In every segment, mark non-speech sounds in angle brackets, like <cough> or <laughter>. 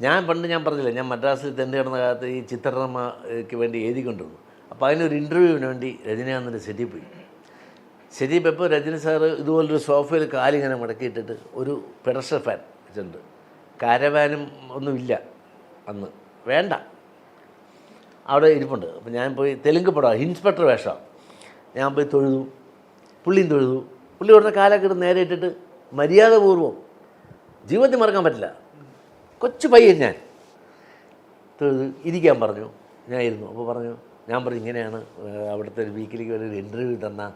ഞാൻ പണ്ട് ഞാൻ പറഞ്ഞില്ല ഞാൻ മദ്രാസിൽ തെണ്ടി കിടന്ന കാലത്ത് ഈ ചിത്രമ്മയ്ക്ക് വേണ്ടി എഴുതിക്കൊണ്ടിരുന്നു. അപ്പോൾ അതിനൊരു ഇന്റർവ്യൂവിന് വേണ്ടി രജനീകാന്തിന്റെ സെറ്റിൽ പോയി. സെറ്റിൽ പോയപ്പോൾ രജനി സാറ് ഇതുപോലൊരു സോഫയിൽ കാലിങ്ങനെ മടക്കിയിട്ടിട്ട് ഒരു പെഡസ്റ്റൽ ഫാൻ വെച്ചിട്ടുണ്ട്. കാരവാനും ഒന്നുമില്ല അന്ന്. വേണ്ട. അവിടെ ഇരിപ്പുണ്ട്. അപ്പോൾ ഞാൻ പോയി തെലുങ്ക് പടം ഇൻസ്പെക്ടർ വേഷമാണ് ഞാൻ പോയി തൊഴുതു. പുള്ളിയും തൊഴുതു. പുള്ളി ഉടനെ കാലൊക്കെ നേരെ ഇട്ടിട്ട് മര്യാദപൂർവം ജീവിതത്തിൽ മറക്കാൻ പറ്റില്ല. കൊച്ചു പയ്യൻ ഞാൻ. ഇരിക്കാൻ പറഞ്ഞു. ഞാൻ ഇരുന്നു. അപ്പോൾ പറഞ്ഞു ഞാൻ പറഞ്ഞു ഇങ്ങനെയാണ് അവിടുത്തെ ഒരു വീക്കിലേക്ക് ഒരു ഇന്റർവ്യൂ തന്ന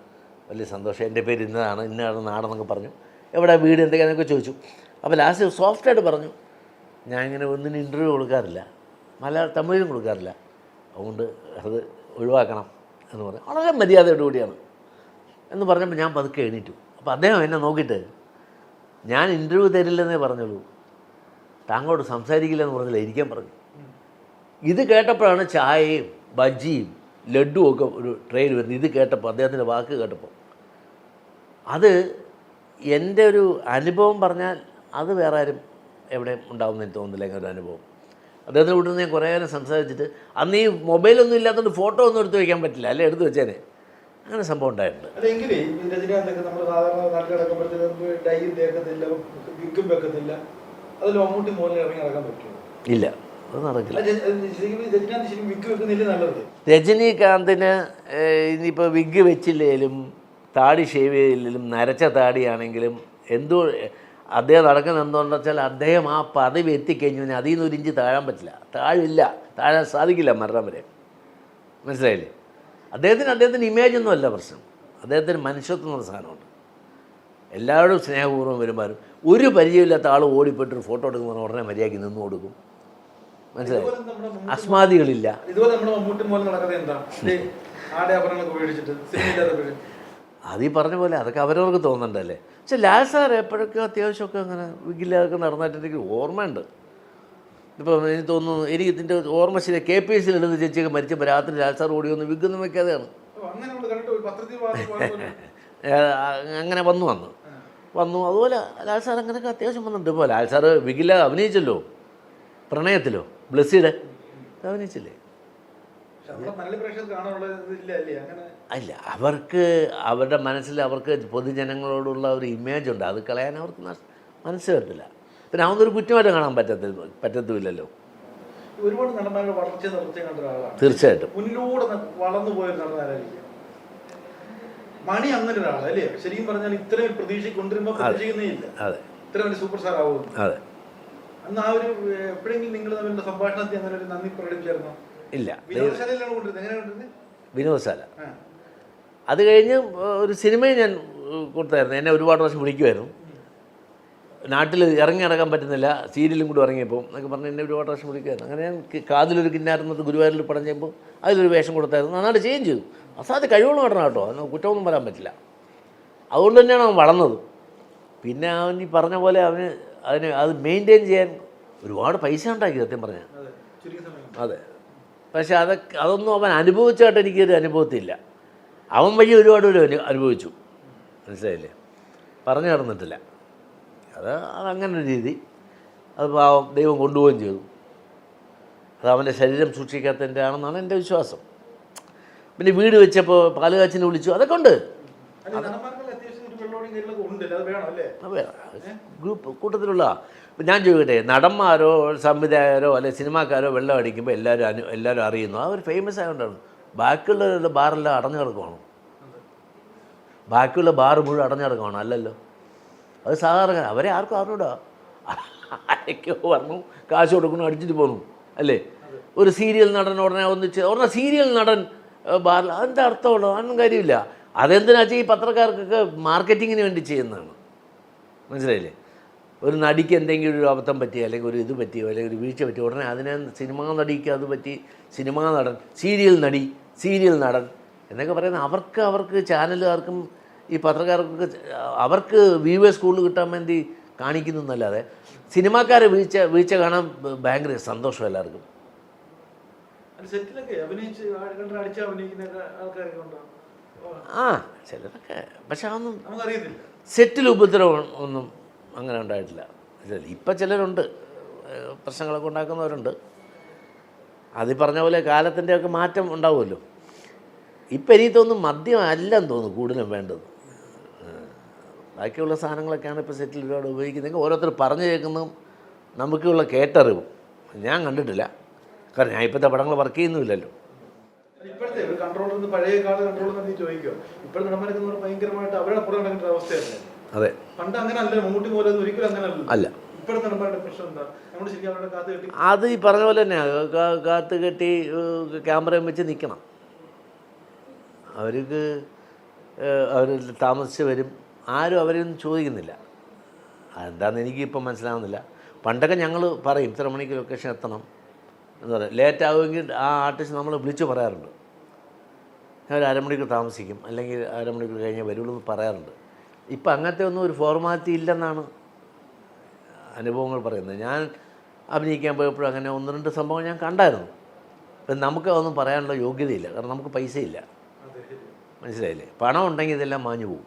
വലിയ സന്തോഷം. എന്റെ പേര് ഇന്നതാണ് ഇന്നതാണ് നാടെന്നൊക്കെ പറഞ്ഞു. എവിടെ വീട് എന്തൊക്കെയാണെന്നൊക്കെ ചോദിച്ചു. അപ്പോൾ ലാസ്റ്റ് സോഫ്റ്റായിട്ട് പറഞ്ഞു ഞാൻ ഇങ്ങനെ ഒന്നിനും ഇന്റർവ്യൂ കൊടുക്കാറില്ല. മലയാള തമിഴും കൊടുക്കാറില്ല. അതുകൊണ്ട് അത് ഒഴിവാക്കണം. എന്ന് പറഞ്ഞു. വളരെ മര്യാദയോട് കൂടിയാണ്. എന്ന് പറഞ്ഞപ്പോൾ ഞാൻ പതുക്കെ എണീറ്റു. അപ്പോൾ അദ്ദേഹം എന്നെ നോക്കിയിട്ട് ഞാൻ ഇന്റർവ്യൂ തരില്ലെന്നേ പറഞ്ഞുള്ളൂ താങ്കളോട് സംസാരിക്കില്ലെന്ന് പറഞ്ഞില്ല ഇരിക്കാൻ പറഞ്ഞു ഇത് കേട്ടപ്പോഴാണ് ചായയും ബജ്ജിയും ലഡുവും ഒക്കെ ഒരു ട്രെയിൻ വരുന്നത് ഇത് കേട്ടപ്പോൾ അദ്ദേഹത്തിന്റെ വാക്ക് കേട്ടപ്പോൾ അത് എന്റെ ഒരു അനുഭവം പറഞ്ഞാൽ അത് വേറെ ആരും എവിടെ ഉണ്ടാവുമെന്ന് എനിക്ക് തോന്നുന്നില്ല ഇങ്ങനെ ഒരു അനുഭവം അദ്ദേഹത്തിന്റെ നിന്ന് ഞാൻ കുറേ നേരം സംസാരിച്ചിട്ട് അന്ന് ഈ മൊബൈലൊന്നും ഇല്ലാത്തതുകൊണ്ട് ഫോട്ടോ ഒന്നും എടുത്ത് വയ്ക്കാൻ പറ്റില്ല അല്ലേ എടുത്ത് വെച്ചേനെ അങ്ങനെ സംഭവം ഉണ്ടായിട്ടുണ്ട് രജനീകാന്തൊക്കെ നമ്മൾ സാധാരണ വിക്കും മമ്മൂട്ടി ഇറങ്ങി നടക്കാൻ പറ്റുമോ? ഇല്ല അത് നടക്കില്ല. രജനീകാന്തിന് ഇനിയിപ്പോൾ വിഗ് വെച്ചില്ലെങ്കിലും താടി ഷേവ് ചെയ്തില്ലെങ്കിലും നരച്ച താടിയാണെങ്കിലും എന്തോ അദ്ദേഹം നടക്കുന്ന എന്തുകൊണ്ടെന്ന് വെച്ചാൽ അദ്ദേഹം ആ പദവി എത്തിക്കഴിഞ്ഞു അതിൽ നിന്ന് ഒരു ഇഞ്ച് താഴാൻ പറ്റില്ല. താഴില്ല. താഴാൻ സാധിക്കില്ല മരണം വരെ. മനസ്സിലായില്ലേ? അദ്ദേഹത്തിന് അദ്ദേഹത്തിന്റെ ഇമേജൊന്നുമല്ല അല്ല പ്രശ്നം. അദ്ദേഹത്തിന് മനുഷ്യത്വം എന്നുള്ള സാധനമുണ്ട്. എല്ലാവരും സ്നേഹപൂർവം വരുമാനും ഒരു പരിചയമില്ലാത്ത ആൾ ഓടിപ്പെട്ട് ഫോട്ടോ എടുക്കുന്ന ഉടനെ മര്യാദയ്ക്ക് നിന്ന് കൊടുക്കും. മനസ്സിലായി? അസ്മാദികളില്ല. അതീ ഈ പറഞ്ഞ പോലെ അതൊക്കെ അവരവർക്ക് തോന്നണ്ടല്ലേ? പക്ഷെ ലാൽ സാർ എപ്പോഴൊക്കെ അത്യാവശ്യമൊക്കെ അങ്ങനെ വിഗില്ലാതൊക്കെ നടന്നിട്ടുണ്ടെങ്കിൽ ഓർമ്മയുണ്ട്. ഇപ്പോൾ എനിക്ക് തോന്നുന്നു എനിക്ക് ഇതിന്റെ ഓർമ്മ ശരി കെ പി എസ് സിയിൽ എടുത്ത് ചേച്ചിയൊക്കെ മരിച്ചപ്പോൾ രാത്രി ലാൽ സാർ ഓടി വന്ന് വിഗ്ഗൊന്നും പോയതുപോലെ. <laughs> അങ്ങനെ വന്നു വന്നു വന്നു. അതുപോലെ ലാൽ സാർ അങ്ങനെയൊക്കെ അത്യാവശ്യം വന്നിട്ടുണ്ട്. ഇപ്പോൾ ലാൽ സാറ് വികില അഭിനയിച്ചല്ലോ? പ്രണയത്തിലോ? ബ്ലസ്സിയുടെ? അഭിനയിച്ചില്ലേ? അല്ലേ അവർക്ക് അവരുടെ മനസ്സിൽ അവർക്ക് പൊതുജനങ്ങളോടുള്ള ഒരു ഇമേജ് ഉണ്ട്. അത് കളയാൻ അവർക്ക് മനസ്സ് വരത്തില്ല. പിന്നെ അവനൊരു കുറ്റമായിട്ട് കാണാൻ പറ്റത്തില്ല പറ്റത്തുമില്ലല്ലോ. ഒരുപാട് നടന്മാരുടെ വളർച്ച നിർത്തി കണ്ട ഒരാളാണ്. തീർച്ചയായിട്ടും. മുന്നിലൂടെ വളർന്നു പോയ നടനാരായിരിക്കും. മണി അങ്ങനെ ഒരാളാണ് അല്ലേ? ശരിക്കും പറഞ്ഞാൽ ഇത്രയും പ്രതീക്ഷ കൊണ്ടുവരുമ്പോൾ പ്രതീക്ഷിക്കുന്നേ ഇല്ല. അതെ. ഇത്ര വലിയ സൂപ്പർ സ്റ്റാർ ആവുന്നു അതെ. അന്ന് ആ ഒരു എപ്പോഴെങ്കിലും നിങ്ങൾ തമ്മിലുള്ള സംഭാഷണത്തിൽ അങ്ങനെ ഒരു നന്ദി പ്രകടിപ്പിച്ചായിരുന്നോ? ഇല്ല. വിനോദശാലയിലാണ് കൊണ്ടിരുന്നത് എങ്ങനെ കൊണ്ടിരുന്നത് വിനോദശാല. അത് കഴിഞ്ഞ് ഒരു സിനിമയും ഞാൻ കൊടുത്തായിരുന്നു. എന്നെ ഒരുപാട് പ്രാവശ്യം വിളിക്കുമായിരുന്നു നാട്ടിൽ ഇറങ്ങി നടക്കാൻ പറ്റുന്നില്ല. സീരിയലും കൂടി ഇറങ്ങിയപ്പോൾ എന്നൊക്കെ പറഞ്ഞ് എന്നെ ഒരുപാട് പ്രാവശ്യം വിളിക്കുമായിരുന്നു അങ്ങനെ ഞാൻ കാതിലൊരു കിന്നാരുന്നത് ഗുരുവായൂരിൽ പടം ചെയ്യുമ്പോൾ അതിലൊരു വേഷം കൊടുത്തായിരുന്നു. നന്നായിട്ട് ചേഞ്ച് ചെയ്തു. അസാധ്യ കഴിവുള്ള നടണം കേട്ടോ. അതിന് കുറ്റമൊന്നും പറയാൻ പറ്റില്ല. അതുകൊണ്ട് തന്നെയാണ് അവൻ വളർന്നത്. പിന്നെ അവൻ ഈ പറഞ്ഞ പോലെ അവന് അതിന് അത് മെയിന്റെയിൻ ചെയ്യാൻ ഒരുപാട് പൈസ ഉണ്ടാക്കി സത്യം പറഞ്ഞാൽ അതെ പക്ഷെ അതൊക്കെ അതൊന്നും അവൻ അനുഭവിച്ചായിട്ട് എനിക്കൊരു അനുഭവത്തില്ല. അവൻ വഴി ഒരുപാട് ഒരു അനു അനുഭവിച്ചു. മനസ്സിലായില്ലേ? പറഞ്ഞു നടന്നിട്ടില്ല. അത് അതങ്ങനെ ഒരു രീതി. അത് പാവം ദൈവം കൊണ്ടുപോവുകയും ചെയ്തു. അത് അവന്റെ ശരീരം സൂക്ഷിക്കാത്തതിന്റെ ആണെന്നാണ് എന്റെ വിശ്വാസം. പിന്നെ വീട് വെച്ചപ്പോൾ പാലുകാച്ചിനെ വിളിച്ചു. അതൊക്കെ ഉണ്ട്. ഗ്രൂപ്പ് കൂട്ടത്തിലുള്ള. ഞാൻ ചോദിക്കട്ടെ നടന്മാരോ സംവിധായകരോ അല്ലെ സിനിമാക്കാരോ വെള്ളം അടിക്കുമ്പോൾ എല്ലാവരും അനു എല്ലാവരും അറിയുന്നു. അവർ ഫേമസ് ആയതുകൊണ്ടാണ് ബാക്കിയുള്ള ബാറെല്ലാം അടഞ്ഞു കിടക്കുവാണ്. ബാക്കിയുള്ള ബാർ മുഴുവൻ അടഞ്ഞു കിടക്കുവാണ്. അല്ലല്ലോ. അത് സാധാരണ അവരെ ആർക്കും അറിഞ്ഞൂടാ. ആരൊക്കെയോ പറഞ്ഞു കാശ് കൊടുക്കണു അടിച്ചിട്ട് പോന്നു. അല്ലേ? ഒരു സീരിയൽ നടൻ ഉടനെ ഒന്നിച്ച് ഉടനെ സീരിയൽ നടൻ ബാറിൽ അതിന്റെ അർത്ഥമുള്ളൂ അതൊന്നും കാര്യമില്ല. അതെന്തിനാ ഈ പത്രക്കാർക്കൊക്കെ മാർക്കറ്റിങ്ങിന് വേണ്ടി ചെയ്യുന്നതാണ്? മനസ്സിലായില്ലേ? ഒരു നടിക്ക് എന്തെങ്കിലും ഒരു അബദ്ധം പറ്റിയോ അല്ലെങ്കിൽ ഒരു ഇത് പറ്റിയോ അല്ലെങ്കിൽ ഒരു വീഴ്ച പറ്റിയോ ഉടനെ അതിനെ സിനിമാ നടിക്ക് അത് പറ്റി സിനിമാ നടൻ സീരിയൽ നടി സീരിയൽ നടൻ എന്നൊക്കെ പറയുന്നത് അവർക്ക് അവർക്ക് ചാനലുകാർക്കും ഈ പത്രക്കാർക്കൊക്കെ അവർക്ക് വ്യൂവേഴ്സ് കൂടുതൽ കിട്ടാൻ വേണ്ടി കാണിക്കുന്നു എന്നല്ലാതെ സിനിമാക്കാരെ വീഴ്ച വീഴ്ച കാണാൻ ഭയങ്കര സന്തോഷം എല്ലാവർക്കും. സെറ്റിലൊക്കെ അഭിനയിച്ച് ആ- കണ്ട് അടിച്ച് അഭിനയിക്കുന്ന ആൾക്കാരൊക്കെ ഉണ്ടോ? ആ ചിലരൊക്കെ പക്ഷെ അതൊന്നും നമുക്കറിയത്തില്ല. സെറ്റിൽ ഉപദ്രവം ഒന്നും അങ്ങനെ ഉണ്ടായിട്ടില്ല. ഇപ്പം ചിലരുണ്ട്. പ്രശ്നങ്ങളൊക്കെ ഉണ്ടാക്കുന്നവരുണ്ട്. അത് പറഞ്ഞ പോലെ കാലത്തിന്റെയൊക്കെ മാറ്റം ഉണ്ടാവുമല്ലോ. ഇപ്പം എനിക്ക് തോന്നുന്നു മദ്യം അല്ലെന്ന് തോന്നുന്നു കൂടുതലും വേണ്ടത്. ബാക്കിയുള്ള സാധനങ്ങളൊക്കെയാണ് ഇപ്പോൾ സെറ്റിൽ ഒരുപാട് ഉപയോഗിക്കുന്നതെങ്കിൽ ഓരോരുത്തർ പറഞ്ഞു കേൾക്കുന്നതും നമുക്കുള്ള കേട്ടറിവും. ഞാൻ കണ്ടിട്ടില്ല. കാരണം ഞാൻ ഇപ്പോഴത്തെ പടങ്ങൾ വർക്ക് ചെയ്യുന്നുമില്ലല്ലോ. ഇപ്പോഴത്തെ ഒരു നിന്ന് പഴയ കാല നിന്ന് നടന്മാരൊക്കെ ഭയങ്കരമായിട്ട് അവരുടെ അവസ്ഥയല്ലേ? അതെ. പണ്ട് അല്ല മമ്മൂട്ടി പോലെ ഒരിക്കലും അത് ഈ പറഞ്ഞ പോലെ തന്നെയാണ് കാ- കാത്ത് കെട്ടി ക്യാമറയും വെച്ച് നിൽക്കണം അവർക്ക് അവർ താമസിച്ച് വരും. ആരും അവരൊന്നും ചോദിക്കുന്നില്ല. അതെന്താണെന്ന് എനിക്കിപ്പം മനസ്സിലാവുന്നില്ല. പണ്ടൊക്കെ ഞങ്ങൾ പറയും ഇത്ര മണിക്ക് ലൊക്കേഷൻ എത്തണം. എന്ന് പറയുക ലേറ്റ് ആവുമെങ്കിൽ ആ ആർട്ടിസ്റ്റ് നമ്മൾ വിളിച്ച് പറയാറുണ്ട്. ഞാൻ ഒരു അരമണിക്കൂർ താമസിക്കും അല്ലെങ്കിൽ അരമണിക്കൂർ കഴിഞ്ഞേ വരുള്ളൂ എന്ന് പറയാറുണ്ട്. ഇപ്പം അങ്ങനത്തെ ഒന്നും ഒരു ഫോർമാലിറ്റി ഇല്ലെന്നാണ് അനുഭവങ്ങൾ പറയുന്നത്. ഞാൻ അഭിനയിക്കാൻ പോയപ്പോഴും അങ്ങനെ ഒന്ന് രണ്ട് സംഭവം ഞാൻ കണ്ടായിരുന്നു. അപ്പം നമുക്ക് അതൊന്നും പറയാനുള്ള യോഗ്യതയില്ല. കാരണം നമുക്ക് പൈസയില്ല. മനസ്സിലായില്ലേ? പണം ഉണ്ടെങ്കിൽ ഇതെല്ലാം മാഞ്ഞു പോകും.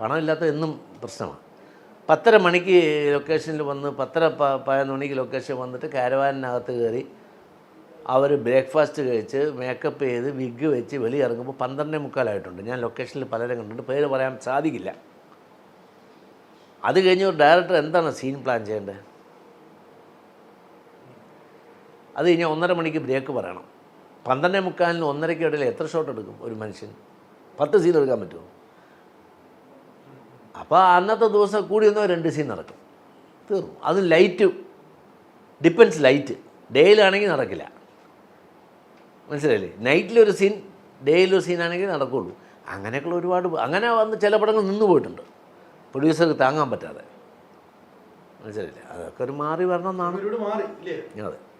പണമില്ലാത്ത എന്നും പ്രശ്നമാണ്. പത്തര മണിക്ക് ലൊക്കേഷനിൽ വന്ന് പത്തര പതിനൊന്ന് മണിക്ക് ലൊക്കേഷൻ വന്നിട്ട് കാരവാനിനകത്ത് കയറി അവർ ബ്രേക്ക്ഫാസ്റ്റ് കഴിച്ച് മേക്കപ്പ് ചെയ്ത് വിഗ് വെച്ച് വെളി ഇറങ്ങുമ്പോൾ പന്ത്രണ്ടേ മുക്കാലായിട്ടുണ്ട് ഞാൻ ലൊക്കേഷനിൽ പലരും കണ്ടിട്ടുണ്ട്. പേര് പറയാൻ സാധിക്കില്ല. അത് കഴിഞ്ഞ് ഒരു ഡയറക്ടർ എന്താണ് സീൻ പ്ലാൻ ചെയ്യേണ്ടത്? അത് കഴിഞ്ഞ് ഒന്നര മണിക്ക് ബ്രേക്ക് പറയണം. പന്ത്രണ്ടേ മുക്കാലിന് ഒന്നരയ്ക്ക് ഇടയിൽ എത്ര ഷോട്ട് എടുക്കും ഒരു മനുഷ്യൻ? പത്ത് സീൻ എടുക്കാൻ പറ്റുമോ? അപ്പോൾ അന്നത്തെ ദിവസം കൂടി വന്നാൽ രണ്ട് സീൻ നടക്കും. തീർന്നു. അത് ലൈറ്റ് ഡിപ്പെൻസ് ലൈറ്റ് ഡേയിലാണെങ്കിൽ നടക്കില്ല. മനസ്സിലായില്ലേ? നൈറ്റിലൊരു സീൻ ഡേയിലൊരു സീനാണെങ്കിൽ നടക്കുള്ളൂ. അങ്ങനെയൊക്കെയുള്ള ഒരുപാട് അങ്ങനെ വന്ന് ചില പടങ്ങൾ നിന്ന് പോയിട്ടുണ്ട്. പ്രൊഡ്യൂസർക്ക് താങ്ങാൻ പറ്റാതെ. മനസ്സിലായില്ലേ? അതൊക്കെ ഒരു മാറി വരണം എന്നാണ്. അതെ.